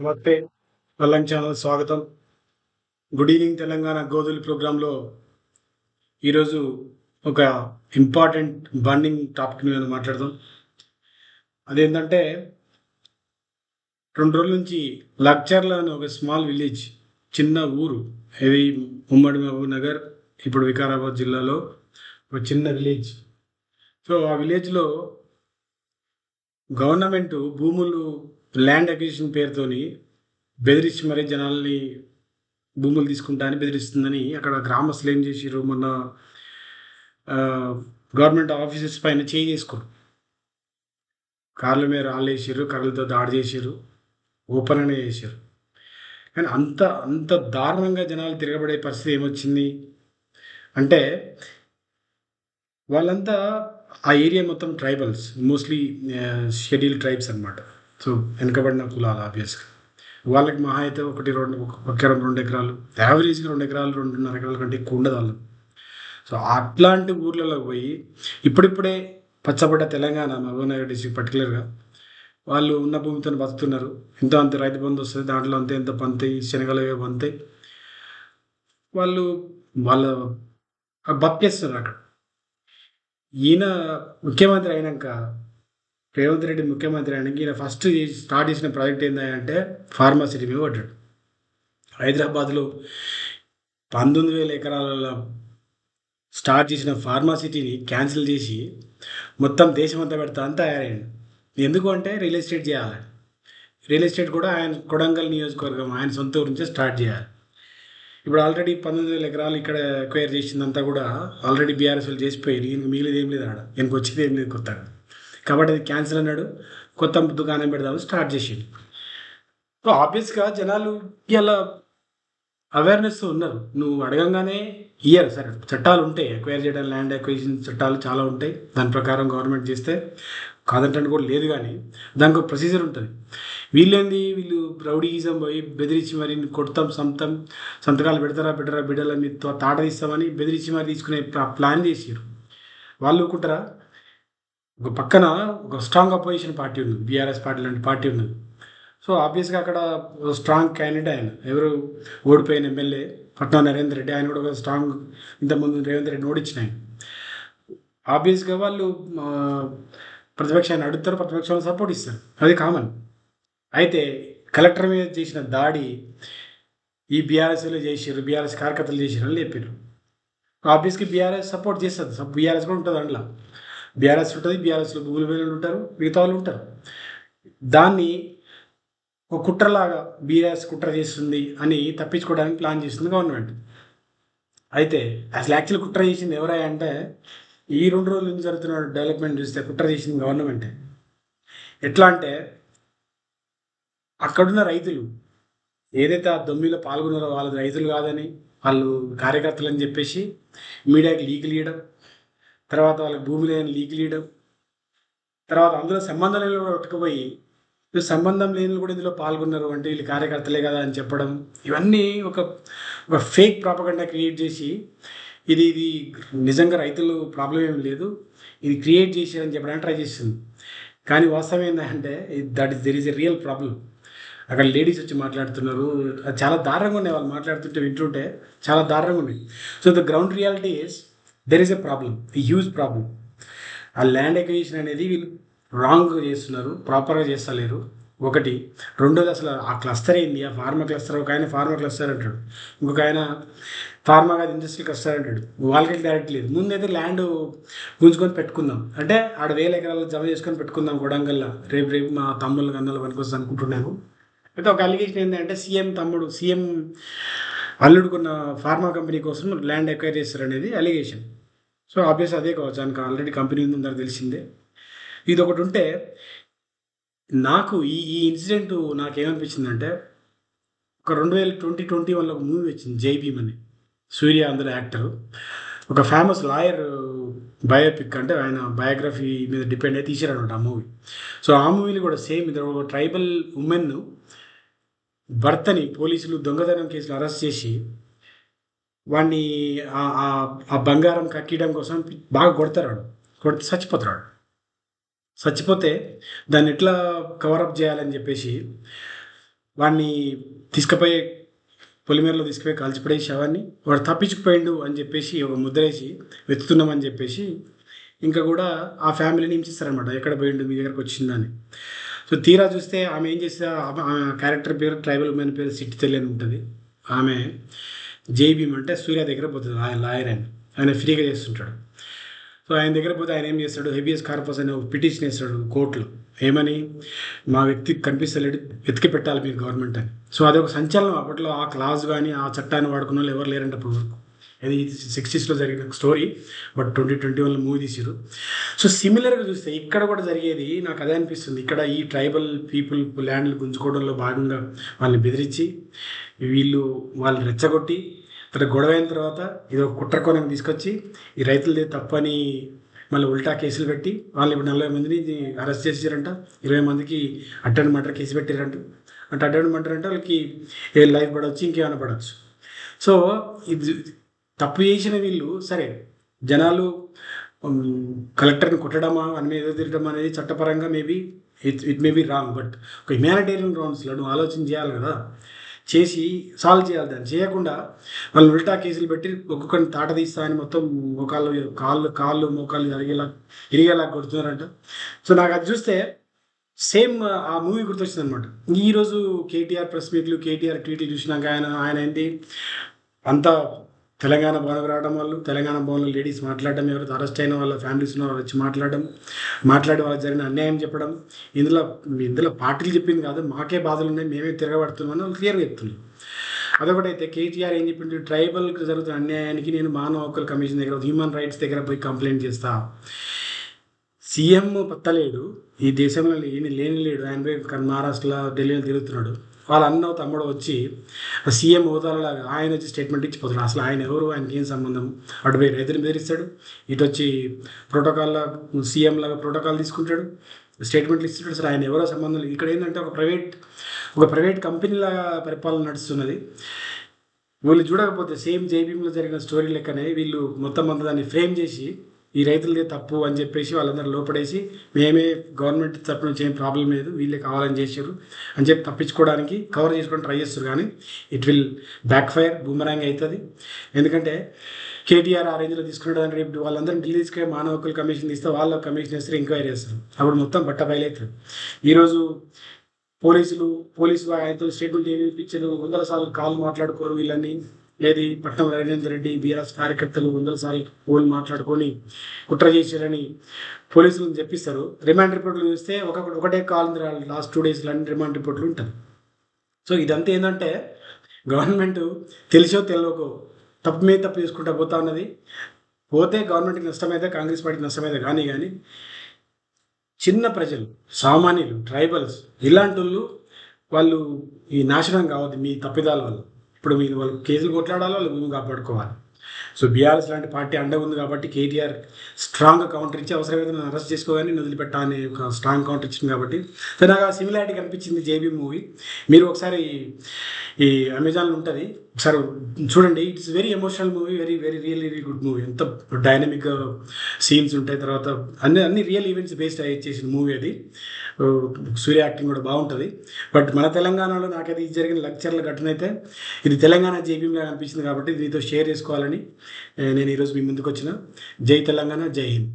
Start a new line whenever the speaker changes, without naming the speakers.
నమస్తే. వల్లం ఛానల్ స్వాగతం. గుడ్ ఈవినింగ్ తెలంగాణ గోధుల ప్రోగ్రాంలో ఈరోజు ఒక ఇంపార్టెంట్ బర్నింగ్ టాపిక్ మీద మాట్లాడదాం. అదేంటంటే రెండు రోజుల నుంచి లక్చర్ల అనే ఒక స్మాల్ విలేజ్ చిన్న ఊరు ఇది ఉమ్మడి మహబూబ్ నగర్ ఇప్పుడు వికారాబాద్ జిల్లాలో ఒక చిన్న విలేజ్. సో ఆ విలేజ్లో గవర్నమెంట్ భూములు ల్యాండ్ అక్విజిషన్ పేరుతోని బెదిరించి మరీ జనాల్ని భూములు తీసుకుంటా అని బెదిరిస్తుందని అక్కడ గ్రామస్తులు ఏం చేసిర్రు? మొన్న గవర్నమెంట్ ఆఫీసెస్ పైన చేయి చేసుకోరు కార్ల మీద రాళ్ళు వేసారు కర్రలతో దాడి చేసారు ఓపెన్ అనే చేశారు కానీ అంత అంత దారుణంగా జనాలు తిరగబడే పరిస్థితి ఏమొచ్చింది? అంటే వాళ్ళంతా ఆ ఏరియా మొత్తం ట్రైబల్స్ మోస్ట్లీ షెడ్యూల్ ట్రైబ్స్ అనమాట సో వెనకబడిన కులాలు ఆబ్వియస్గా వాళ్ళకి మహా అయితే ఒకటి రెండు ఒక ఎకరం రెండు ఎకరాలు యావరేజ్గా రెండు ఎకరాలు రెండున్నర ఎకరాల కంటే ఎక్కువ ఉండదు వాళ్ళు సో అట్లాంటి ఊర్లలో పోయి ఇప్పుడిప్పుడే పచ్చబడ్డ తెలంగాణ మహబూబ్నగర్ డిస్ట్రిక్ట్ పర్టికులర్గా వాళ్ళు ఉన్న భూమితో బతుకుతున్నారు. ఎంతో అంత రైతు బంధు వస్తుంది దాంట్లో అంతే ఎంత పంతాయి శనగలు ఏవో పంతాయి వాళ్ళు వాళ్ళ బతికేస్తున్నారు అక్కడ. ఈయన ముఖ్యమంత్రి అయినాక రేవంత్ రెడ్డి ముఖ్యమంత్రి అయినాక ఈయన ఫస్ట్ స్టార్ట్ చేసిన ప్రాజెక్ట్ ఏంటంటే ఫార్మాసిటీ మీద పడ్డాడు. హైదరాబాద్లో పంతొమ్మిది వేల ఎకరాల స్టార్ట్ చేసిన ఫార్మాసిటీని క్యాన్సిల్ చేసి మొత్తం దేశమంతా పెడతా అని తయారైంది ఎందుకు అంటే రియల్ ఎస్టేట్ చేయాలి. రియల్ ఎస్టేట్ కూడా ఆయన కొడంగల్ నియోజకవర్గం ఆయన సొంత ఊరు నుంచే స్టార్ట్ చేయాలి. ఇప్పుడు ఆల్రెడీ పంతొమ్మిది వేల ఎకరాలు ఇక్కడ ఎక్వైర్ చేసిందంతా కూడా ఆల్రెడీ బీఆర్ఎస్ఎల్ చేసిపోయి ఇంక మిగిలిది ఏం లేదు ఆడ. ఇంక వచ్చేది ఏం లేదు కొత్తగా. కాబట్టి అది క్యాన్సిల్ అన్నాడు. కొత్త దుకాణం పెడదామని స్టార్ట్ చేసిండు. సో ఆబ్వియస్గా జనాలు ఇలా అవేర్నెస్ ఉన్నారు. నువ్వు అడగంగానే ఇయర్ సరే చట్టాలు ఉంటాయి. ఎక్వైర్ చేయడం ల్యాండ్ ఎక్వైజేషన్ చట్టాలు చాలా ఉంటాయి. దాని ప్రకారం గవర్నమెంట్ చేస్తే కాదంటే కూడా లేదు కానీ దానికి ఒక ప్రొసీజర్ ఉంటుంది. వీళ్ళేంది? వీళ్ళు రౌడీయిజం పోయి బెదిరించి మరి కొడతాం సంతం సంతకాలు పెడతారా పెట్టరా బిడ్డల మీద తాట తీస్తామని బెదిరించి మరి తీసుకునే ప్లాన్ చేసారు వాళ్ళు ఊకుంటారా ఒక పక్కన ఒక స్ట్రాంగ్ అపోజిషన్ పార్టీ ఉంది బీఆర్ఎస్ పార్టీ లాంటి పార్టీ ఉంది. సో ఆబ్వియస్గా అక్కడ స్ట్రాంగ్ క్యాండిడేట్ ఆయన. ఎవరు ఓడిపోయిన ఎమ్మెల్యే పట్నా నరేందర్ రెడ్డి ఆయన కూడా ఒక స్ట్రాంగ్ ఇంతకుముందు రేవంత్ రెడ్డి ఓడించిన ఆయన. ఆబ్వియస్గా వాళ్ళు ప్రతిపక్షాన్ని అడుగుతారు ప్రతిపక్షాన్ని సపోర్ట్ ఇస్తారు. అది కామన్ అయితే కలెక్టర్ మీద చేసిన దాడి ఈ బీఆర్ఎస్లో చేసారు బీఆర్ఎస్ కార్యకర్తలు చేసారు అని చెప్పారు ఆబ్వియస్గా బీఆర్ఎస్ సపోర్ట్ చేస్తుంది బీఆర్ఎస్ కూడా ఉంటుంది అందులో. బీఆర్ఎస్ ఉంటుంది బీఆర్ఎస్లో భూములు వేలు ఉంటారు మిగతా వాళ్ళు ఉంటారు. దాన్ని ఒక కుట్రలాగా బీఆర్ఎస్ కుట్ర చేస్తుంది అని తప్పించుకోవడానికి ప్లాన్ చేస్తుంది గవర్నమెంట్. అయితే అసలు యాక్చువల్ కుట్ర చేసింది ఎవరై అంటే ఈ రెండు రోజుల నుంచి జరుగుతున్న డెవలప్మెంట్ చూస్తే కుట్ర చేసింది గవర్నమెంటే. ఎట్లా అంటే అక్కడున్న రైతులు ఏదైతే ఆ దొమ్మిలో పాల్గొన్నారో వాళ్ళ రైతులు కాదని వాళ్ళు కార్యకర్తలు అని చెప్పేసి మీడియాకి లీకులు ఇవ్వడం తర్వాత వాళ్ళకి భూమి లేని లీక్ ఇవ్వడం తర్వాత అందులో సంబంధం లేని కూడా పట్టుకుపోయి సంబంధం లేని కూడా ఇందులో పాల్గొన్నారు అంటే వీళ్ళు కార్యకర్తలే కదా అని చెప్పడం ఇవన్నీ ఒక ఒక ఫేక్ ప్రాపగండా క్రియేట్ చేసి ఇది ఇది నిజంగా రైతులు ప్రాబ్లం ఏం లేదు ఇది క్రియేట్ చేశారని చెప్పడానికి ట్రై చేస్తుంది కానీ వాస్తవం ఏంటంటే that is there is a real problem అక్కడ లేడీస్ వచ్చి మాట్లాడుతున్నారు అది చాలా దారుణంగా ఉన్నాయి వాళ్ళు మాట్లాడుతుంటే వింటుంటే చాలా దారుణంగా ఉన్నాయి. So the ground reality is there is a problem ఈ హ్యూజ్ ప్రాబ్లం ఆ ల్యాండ్ ఎక్విజిషన్ అనేది వీళ్ళు రాంగ్గా చేస్తున్నారు ప్రాపర్గా చేస్తలేరు. ఒకటి. రెండోది అసలు ఆ క్లస్టర్ ఏంది ఆ ఫార్మా క్లస్టర్ ఒక ఆయన ఫార్మా క్లస్టర్ అంటాడు. ఇంకొక ఆయన ఫార్మా కాదు ఇండస్ట్రీ క్లస్టర్ అంటాడు. వాళ్ళకి డైరెక్ట్ లేదు. ముందైతే ల్యాండ్ గుంజుకొని పెట్టుకుందాం. అంటే ఆడ వేల ఎకరాలు జమ చేసుకొని పెట్టుకుందాం గొడంగల్లా రేపు రేపు మా తమ్ముళ్ళు గందలు పనికొస్తుంది అనుకుంటున్నాను అయితే ఒక అలిగేషన్ ఏంటంటే సీఎం తమ్ముడు సీఎం అల్లుడుకున్న ఫార్మా కంపెనీ కోసం ల్యాండ్ ఎక్వైర్ చేస్తారు అనేది అలిగేషన్ సో ఆబ్వియస్ అదే కావచ్చు. ఆయనకు ఆల్రెడీ కంపెనీ ఉందని తెలిసిందే. ఇది ఒకటి ఉంటే నాకు ఈ ఈ ఇన్సిడెంట్ నాకేమనిపించిందంటే ఒక రెండు వేల ట్వంటీ ట్వంటీ వన్లో ఒక మూవీ వచ్చింది జైభీమ్ అని. సూర్య అందులో యాక్టర్ ఒక ఫేమస్ లాయర్ బయోపిక్ అంటే ఆయన బయోగ్రఫీ మీద డిపెండ్ అయితే తీసారనమాట ఆ మూవీ సో ఆ మూవీలో కూడా సేమ్ ఇది ఒక ట్రైబల్ ఉమెన్ భర్తని పోలీసులు దొంగతనం కేసులు అరెస్ట్ చేసి వాడిని ఆ బంగారం కక్కియడం కోసం బాగా కొడతారాడు కొడితే చచ్చిపోతాడు చచ్చిపోతే దాన్ని ఎట్లా కవరప్ చేయాలని చెప్పేసి వాడిని తీసుకుపోయి పొలిమేరలో తీసుకుపోయి కాల్చిపడే శవాన్ని వాడు తప్పించుకుపోయిండు అని చెప్పేసి ఒక ముద్రేసి వెతుకుతున్నామని చెప్పేసి ఇంకా కూడా ఆ ఫ్యామిలీని హింసిస్తారనమాట ఎక్కడ పోయిండు? మీ దగ్గరకు వచ్చిందని సో తీరా చూస్తే ఆమె ఏం చేస్తే? ఆ క్యారెక్టర్ పేరు ట్రైబల్ ఉమెన్ పేరు సిట్టి తెలియని ఉంటుంది. ఆమె జేబీఎం అంటే సూర్య దగ్గర పోతుంది ఆయన లాయర్ ఆయన. ఆయన ఫ్రీగా చేస్తుంటాడు. సో ఆయన దగ్గర పోతే ఆయన ఏం చేస్తాడు? హెబియస్ కార్పస్ అనే ఒక పిటిషన్ వేస్తాడు కోర్టులో. ఏమని? మా వ్యక్తికి కనిపిస్తలేడు వెతికి పెట్టాలి మీరు గవర్నమెంట్ అని. సో అదొక సంచలనం. అప్పట్లో ఆ క్లాజ్ కానీ ఆ చట్టాన్ని వాడుకున్న వాళ్ళు ఎవరు లేరంటే అప్పటి వరకు. అది సిక్స్టీస్లో జరిగిన స్టోరీ బట్ ట్వంటీ ట్వంటీ వన్లో మూవీ తీసారు సో సిమిలర్గా చూస్తే ఇక్కడ కూడా జరిగేది నాకు అదే అనిపిస్తుంది. ఇక్కడ ఈ ట్రైబల్ పీపుల్ ల్యాండ్లు గుంజుకోవడంలో భాగంగా వాళ్ళని బెదిరించి వీళ్ళు వాళ్ళని రెచ్చగొట్టి తర్వాత గొడవ అయిన తర్వాత ఇది ఒక కుట్ర కోణం తీసుకొచ్చి ఈ రైతులది తప్పని మళ్ళీ ఉల్టా కేసులు పెట్టి వాళ్ళు ఇప్పుడు నలభై మందిని అరెస్ట్ చేసారంట ఇరవై మందికి అటెండ్ మర్డర్ కేసు పెట్టారంట అంటే అటెండ్ మర్డర్ అంటే వాళ్ళకి ఏ లైఫ్ పడవచ్చు ఇంకేమైనా పడవచ్చు. సో ఇది తప్పు చేసిన వీళ్ళు సరే జనాలు కలెక్టర్ని కొట్టడమా అని మీద తిరగడం అనేది చట్టపరంగా maybe it it may be wrong but ఒక హ్యుమానిటేరియన్ గ్రౌండ్స్లో నువ్వు ఆలోచన చేయాలి కదా. చేసి సాల్వ్ చేయాలి దాన్ని. చేయకుండా వాళ్ళు ఉల్టా కేసులు పెట్టి ఒక్కొక్కరిని తాట తీస్తా అని మొత్తం మోకాళ్ళు కాళ్ళు కాళ్ళు మోకాళ్ళు జరిగేలా ఇరిగేలా కొడుతున్నారంట. సో నాకు అది చూస్తే సేమ్ ఆ మూవీ గుర్తొచ్చింది అనమాట ఈరోజు కేటీఆర్ ప్రెస్ మీట్లు కేటీఆర్ ట్వీట్లు చూసినాక ఆయన ఆయన ఏంటి అంతా తెలంగాణ భవన్కి రావడం వాళ్ళు తెలంగాణ భవన్లో లేడీస్ మాట్లాడడం ఎవరైతే అరెస్ట్ అయిన వాళ్ళ ఫ్యామిలీస్ ఉన్న వాళ్ళు వచ్చి మాట్లాడడం మాట్లాడి వాళ్ళకి జరిగిన అన్యాయం చెప్పడం ఇందులో ఇందులో పార్టీలు చెప్పింది కాదు మాకే బాధలు ఉన్నాయి మేమే తిరగబడుతున్నామని వాళ్ళు క్లియర్గా చెప్తున్నారు. అదొకటైతే కేటీఆర్ ఏం చెప్పిండు ట్రైబల్కి జరుగుతున్న అన్యాయానికి నేను మానవ హక్కుల కమిషన్ దగ్గర హ్యూమన్ రైట్స్ దగ్గర పోయి కంప్లైంట్ చేస్తా. సీఎం పత్తలేడు ఈ దేశంలో లేని లేని లేడు ఆయన పోయి మహారాష్ట్రలో ఢిల్లీలో తిరుగుతున్నాడు. వాళ్ళ అన్న తమ్ముడు వచ్చి సీఎం హోదాలో ఆయన వచ్చి స్టేట్మెంట్ ఇచ్చిపోతాడు. అసలు ఆయన ఎవరు? ఆయనకి ఏం సంబంధం? అటు పోయి రైతుని బెదిరిస్తాడు. ఇటు వచ్చి ప్రోటోకాల్ సీఎం లాగా ప్రోటోకాల్ తీసుకుంటాడు. స్టేట్మెంట్లు ఇస్తున్నాడు అసలు ఆయన ఎవరో సంబంధం లేదు. ఇక్కడ ఏంటంటే ఒక ప్రైవేట్ ఒక ప్రైవేట్ కంపెనీలాగా పరిపాలన నడుస్తున్నది. వీళ్ళు చూడకపోతే సేమ్ జేబీఎంలో జరిగిన స్టోరీ లెక్కనే వీళ్ళు మొత్తం అంతా దాన్ని ఫ్రేమ్ చేసి ఈ రైతులదే తప్పు అని చెప్పేసి వాళ్ళందరూ లోపడేసి మేమే గవర్నమెంట్ తరపు నుంచి ఏం ప్రాబ్లం లేదు వీళ్ళే కావాలని చేశారు అని చెప్పి తప్పించుకోవడానికి కవర్ చేసుకొని ట్రై చేస్తారు కానీ it will back fire boomerang అవుతుంది. ఎందుకంటే కేటీఆర్ ఆ రేంజ్లో తీసుకున్నాడు అని రేపు వాళ్ళందరూ ఢిల్లీ తీసుకునే మానవ హక్కుల కమిషన్ తీస్తే వాళ్ళ కమిషన్ ఇస్తే ఎంక్వైరీ చేస్తారు. అప్పుడు మొత్తం బట్ట బయలవుతుంది ఈరోజు పోలీసులు పోలీసు ఆయనతో స్టేట్మెంట్ ఏమి ఇప్పించారు వందల సార్లు కాల్ మాట్లాడుకోరు వీళ్ళని. ఏది? పట్నం రవీంద్ర రెడ్డి బీఆర్ఎస్ కార్యకర్తలు వందల ఫోన్ మాట్లాడుకొని కుట్ర చేశారని పోలీసులను చెప్పిస్తారు. రిమాండ్ రిపోర్ట్లు చూస్తే ఒక ఒకటే కాల్ లాస్ట్ టూ డేస్లో అన్ని రిమాండ్ రిపోర్ట్లు ఉంటుంది సో ఇదంతా ఏంటంటే గవర్నమెంట్ తెలిసో తెలియకో తప్పు మీద తప్పు చేసుకుంటా పోతా ఉన్నది. పోతే గవర్నమెంట్కి నష్టమైతే కాంగ్రెస్ పార్టీకి నష్టమైతే కానీ కానీ చిన్న ప్రజలు సామాన్యులు ట్రైబల్స్ ఇలాంటి వాళ్ళు వాళ్ళు ఈ నాశనం కావద్దు మీ తప్పిదాల వల్ల. ఇప్పుడు మీరు వాళ్ళు కేసులు కొట్లాడాలో? వాళ్ళు భూమి కాపాడుకోవాలి? సో బీఆర్ఎస్ లాంటి పార్టీ అండగా ఉంది కాబట్టి కేటీఆర్ స్ట్రాంగ్ కౌంటర్ ఇచ్చి అవసరమైతే నన్ను అరెస్ట్ చేసుకోగానే వదిలిపెట్టా అనే ఒక స్ట్రాంగ్ కౌంటర్ ఇచ్చింది కాబట్టి. సో నాకు ఆ సిమిలారిటీ కనిపించింది జేబీ మూవీ. మీరు ఒకసారి ఈ అమెజాన్లో ఉంటుంది. ఒకసారి చూడండి it's very emotional movie very very real very good movie ఎంత డైనమిక్ సీన్స్ ఉంటాయి తర్వాత అన్ని అన్ని రియల్ ఈవెంట్స్ బేస్డ్ అయ్యి చేసిన మూవీ అది. సూర్య యాక్టింగ్ కూడా బాగుంటుంది. బట్ మన తెలంగాణలో నాకైతే ఇది జరిగిన లెక్చర్ల ఘటన అయితే ఇది తెలంగాణ జేబీఎంగా అనిపించింది కాబట్టి దీనితో షేర్ చేసుకోవాలని నేను ఈరోజు మీ ముందుకు వచ్చిన. జై తెలంగాణ జై హింద్.